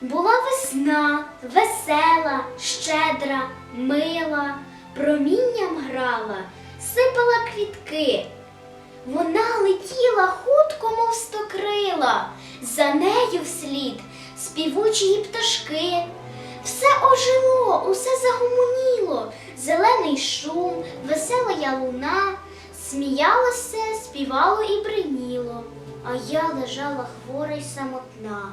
Була весна, весела, щедра, мила, промінням грала, сипала квітки. Вона летіла хутко, мов стокрила, за нею вслід співучі пташки. Все ожило, усе загомоніло, зелений шум, весела ялуна, сміялося, співало і бриніло, а я лежала хвора й самотна.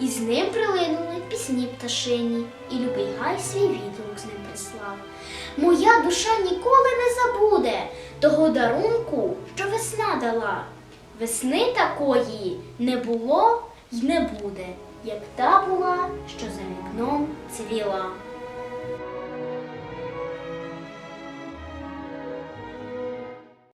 І з ним прилинули пісні пташині, і любий гай свій відгук з ним прислав. Моя душа ніколи не забуде того дарунку, що весна дала. Весни такої не було й не буде, як та була, що